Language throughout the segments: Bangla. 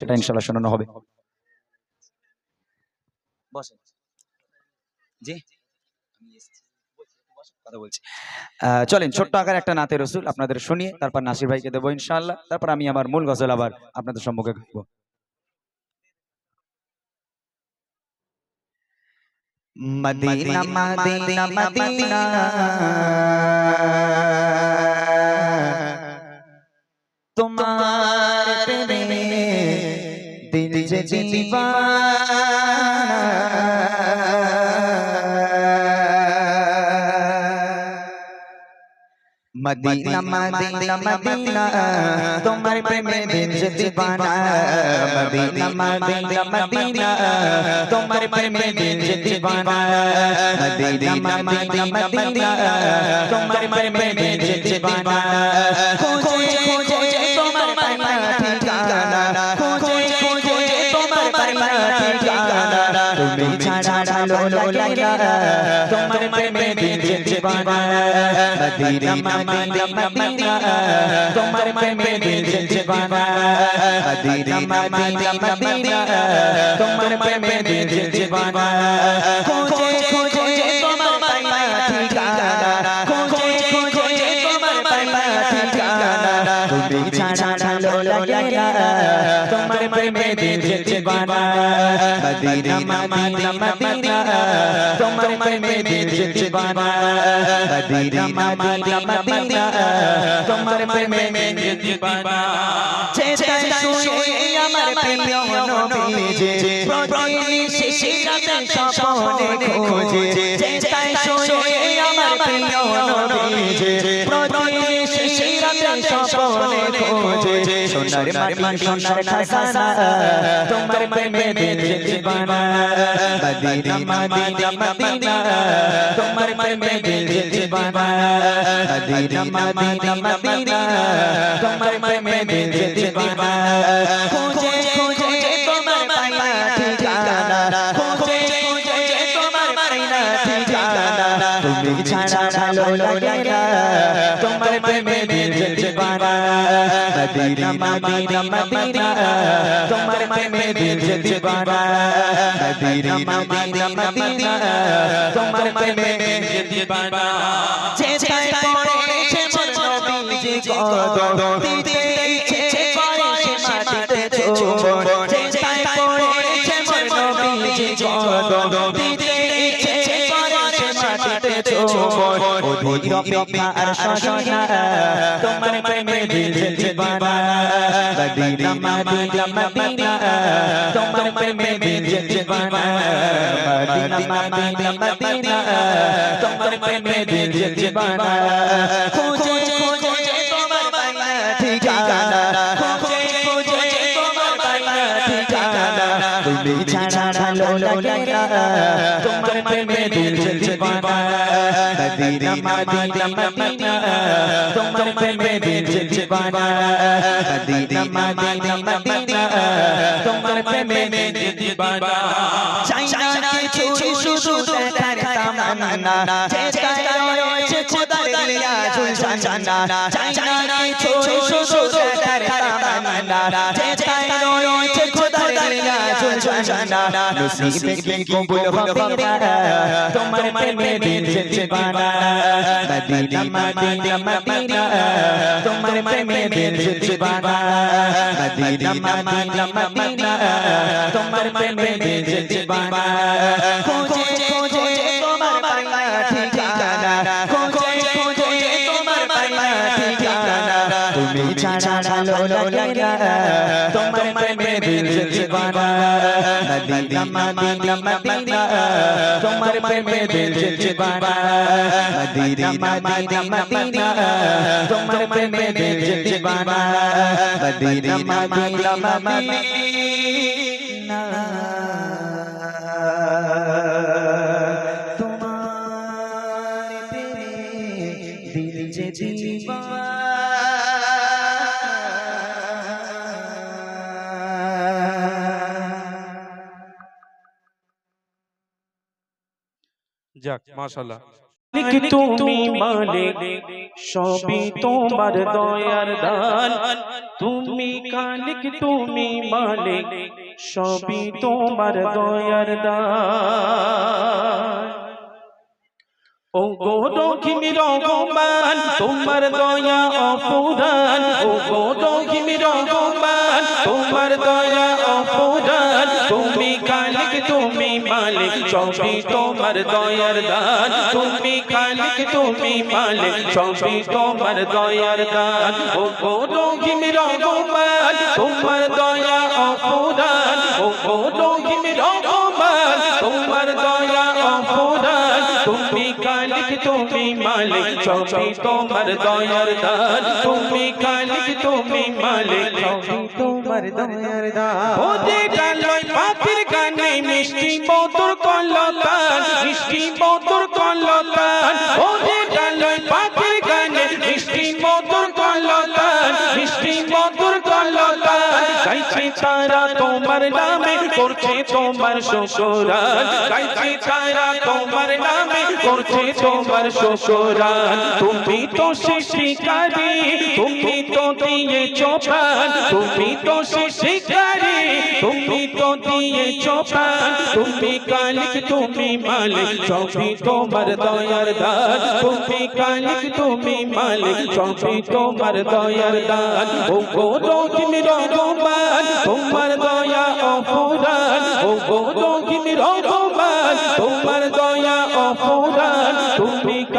সেটা ইনশাল্লাহ শোনানো হবে। চলেন, ছোট্ট আকার একটা নাতে রসুল আপনাদের শুনিয়ে তারপর নাসির ভাইকে দেবো ইনশাল্লাহ তারপর আমি আমার মূল গজল আবার আপনাদের সম্মুখে গাইবো। Medina Medina Medina. যে মদিনা মদিনা মদিনা তোমার প্রেমে দিল দিবানা মদিনা মদিনা মদিনা তোমার প্রেমে দিল দিবানা মদিনা মদিনা মদিনা তোমার প্রেমে দিল দিবানা মদিনা মদিনা মদিনা তোমার প্রেমে দিল দিবানা মদিনা মদিনা মদিনা তোমার প্রেমে দিল দিবানা খোঁজে খোঁজে তোমার প্রেমে দিল যে দিবানা মদিনা মদিনা মদিনা তোমার প্রেমে দিল যে দিবানা মদিনা মদিনা মদিনা তোমার প্রেমে দিল যে দিবানা চেষ্টায় শুয়ে আমার প্রিয় নবীজি প্রতিদিন শিশিরাতে স্বপ্নে খোঁজে। চেষ্টায় শুয়ে আমার প্রিয় নবীজি প্রতিদিন সোনার মাটি সোনার খাজানা তোমার প্রেমে দিল জীবনা। মদিনা মদিনা মদিনা তোমার প্রেমে দিল জীবনা। মদিনা মদিনা মদিনা তোমার প্রেমে দিল জীবনা। খোঁজে তুমি ছাড়া ভালো লাগে না তোমার প্রেমে দিল জীবনা মদিনা মদিনা মদিনা তোমার প্রেমে দিল জীবনা মদিনা মদিনা মদিনা তোমার প্রেমে দিল জীবনা চেষ্টায় পড়েছে মোর নবীজি কদম দিতে ইচ্ছে করে সে মাটিতে চুম্বন চুম্বন অধীর অপেক্ষা আর শোষণা তোমার প্রেমে দিল জীবনা মদিনা মদিনা মদিনা তোমার প্রেমে দিল জীবনা মদিনা মদিনা মদিনা তোমার প্রেমে দিল জীবনা খোঁজে তুমি ছাড়া ভালো লাগে না। তোমার প্রেমে দিল জীবনা মদিনা মদিনা মদিনা তোমার প্রেমে দিল জীবনা মদিনা মদিনা মদিনা তোমার প্রেমে দিল জীবনা চাই না কিছু শুধু দেখার তামান্না। চেষ্টায় রয়েছে খোদার লিয়া ঝুলছানা চাই না কিছু শুধু দেখার তামান্না। চেষ্টায় রয়েছে খোদার লিয়া ঝুলছানা নসিবে কি কবুল হবে না তোমার প্রেমে দিল জীবনা মদিনা মদিনা মদিনা তোমার প্রেমে দিল জীবনা মদিনা মদিনা মদিনা তোমার প্রেমে দিল জীবনা খোঁজে খোঁজে তোমার পাইনা ঠিকানা খোঁজে খোঁজে তোমার পাইনা ঠিকানা তুমি ছাড়া ভালো লাগে না তোমার প্রেমে দিল জীবনা মদিনা মদিনা মদিনা তোমার প্রেমে দিল জীবনা মদিনা মদিনা মদিনা তোমার প্রেমে দিল জীবনা মদিনা মদিনা মদিনা তোমার প্রেমে দিল যে জীবন যাক মালিক তুমি মালিক সবই তোমার দয়ার দান। তুমি কালিক তুমি মালিক সবই তোমার দয়ার দান। ও গো রহমান তোমার দয়া অপুরান ও গো রহমান তোমার দয়া অপুরান তুমি কালিক তুমি মালিক, সবই তোমার দয়ার দান। তুমি কালিক তুমি মালিক, সবই তোমার দয়ার দান। ও গো রহিমি রহমান, তোমার দয়া অপুরান ও গো রহিমি রহমান, তোমার দয়া অপুরান তুমি কালিক তুমি, মালিক সবই তোমার দয়ার দান। তুমি কালিক তুমি, মালিক সবই তোমার দয়ার দান। ওদে ডালয় পাখির গানে মিষ্টি মধুর তারা তোমার নামে করছে তোমার শ্বশুরান গাইছি তারা তোমার নামে করছে তোমার শ্বশুরান তুমি তো শিকারি, তুমি তো দিয়েছ প্রাণ। তুমি তো শিকারি তুমি তো দিয়েছ প্রাণ তুমি কালিক, তুমি মালিক, সবই তোমার দয়ার দান তুমি কালিক, তুমি মালিক, সবই তোমার দয়ার দান ও গো রহিমি রহমান তোমার দয়া অপরাধ। ও গো রহিমি রহমান তোমার দয়া তুমি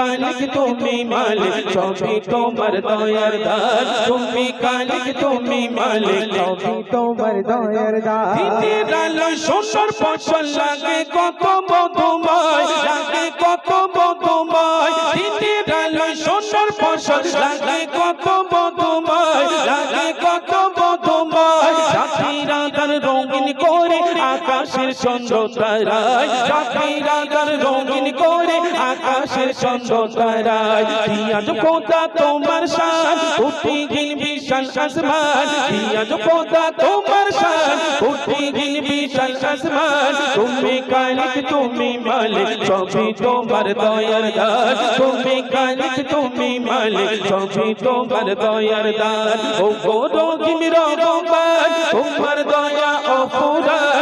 কালিক তুমি মালিক, সবই তোমার দয়ার দান তুমি কালিক তুমি মালিক, সবই তোমার দয়ার দান দিনের আলো সোনার ফসল লাগে কত মধুময়, লাগে কত মধুময়। দিনের আলো সোনার ফসল লাগে কত মধুময়। আকাশের চন্দ্র তারায় সাথীরা তার রঙিন করে আকাশের চন্দ্র তারায়। পিয়াজ পোতা তোমার শান, উঠি গিল বিশাল আসমান। পিয়াজ পোতা তোমার শান, উঠি গিল বিশাল আসমান। তুমি কালিক তুমি মালিক, সবই তোমার দয়ার দান তুমি কালিক তুমি মালিক, সবই তোমার দয়ার দান ও গো রহিমি রহমান তোমার দয়া অপুরান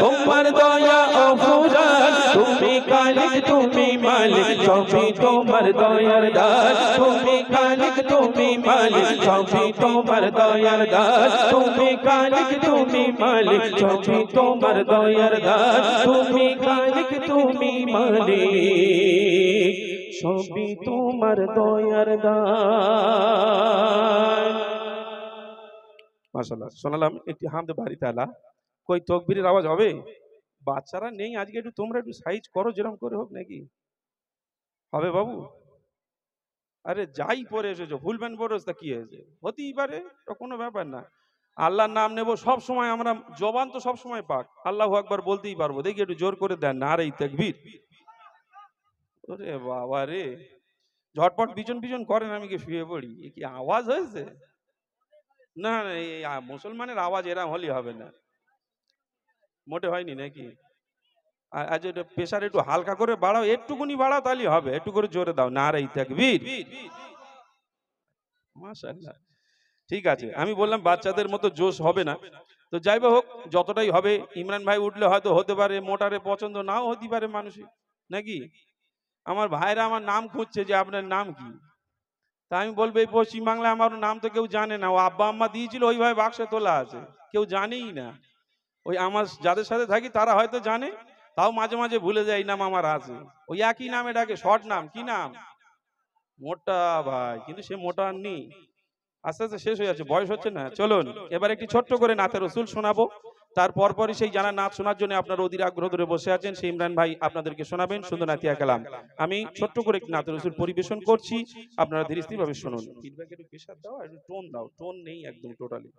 তোমার দয়া অপুরান তুমি কালিক তুমি মালিক, সবই তোমার দয়ার দান তুমি কালিক তুমি মালিক, সবই তোমার দয়ার দান তুমি কালিক তুমি মালিক, সবই তোমার দয়ার দান তুমি কালিক তুমি মালিক, সবই তোমার দয়ার দান মাশাআল্লাহ। শোনালাম, একটি হামদ বাড়ি তালা, কই তকবীরের আওয়াজ হবে? বাচ্চারা নেই আজকে, একটু তোমরা একটু সাইজ করো, যেরকম করে হোক নাকি? হবে বাবু। আরে যাই পরে এসেছ ফুল প্যান্ট পরে তা কি হয়েছে? হতেই পারে কোনো ব্যাপার না। আল্লাহর নাম নেব সব সময়, আমরা জবান তো সব সময় পাক। আল্লাহ একবার বলতেই পারব, দেখি একটু জোর করে দেন না, আরে তাকবীর? ওরে বাবা রে, ঝটপট পিছন পিছন করেন, আমি কি শুয়ে পড়ি? কি আওয়াজ হয়েছে? না না, এই মুসলমানের আওয়াজ এরা হলে হবে না। মোটে হয়নি নাকি? আ- আজ এটা প্রেশার একটু হালকা করে বাড়াও, একটুকুনি বাড়াও তাহলে হবে, একটু করে জোরে দাও। না রে তাকবীর। মাশাআল্লাহ। ঠিক আছে, আমি বললাম বাচ্চাদের মতো জোশ হবে না। তো যাই হোক, যতটাই হবে, ইমরান ভাই উঠলে হয়তো হতে পারে, মোটারে পছন্দ নাও হতে পারে মানুষের, নাকি? আমার ভাইরা আমার নাম খুঁজছে যে আপনার নাম কি? তা আমি বলব, এই পশ্চিমবাংলায় আমার নাম তো কেউ জানে না। ও আব্বা আম্মা দিয়েছিল, ওইভাবে বাক্সে তোলা আছে। কেউ জানেই না। ওই আমার যাদের সাথে থাকি, তারা হয়তো জানে, তাও মাঝে মাঝে ভুলে যায়, এই নাম আমার আছে। ওই একই নামে ডাকে, শর্ট নাম, কি নাম? মোটা ভাই, কিন্তু সে মোটা নেই। আস্তে আস্তে শেষ হয়ে যাচ্ছে, বয়স হচ্ছে না। চলুন, এবার একটি ছোট্ট করে নাথের রসুল শোনাবো। তার পরপরই সেই জানা নাচ শোনার জন্য আপনার অধীর আগ্রহ ধরে বসে আছেন। সেই ইমরান ভাই আপনাদেরকে শোনাবেন। সুন্দর নাতিয়া কালাম। আমি ছোট্ট করে একটি নাথের রসুল পরিবেশন করছি। আপনারা ধীরে স্থিরভাবে শুনুন ফিডব্যাক একটু প্রেশার দাও একটু টোন দাও। টোন নেই একদম টোটালি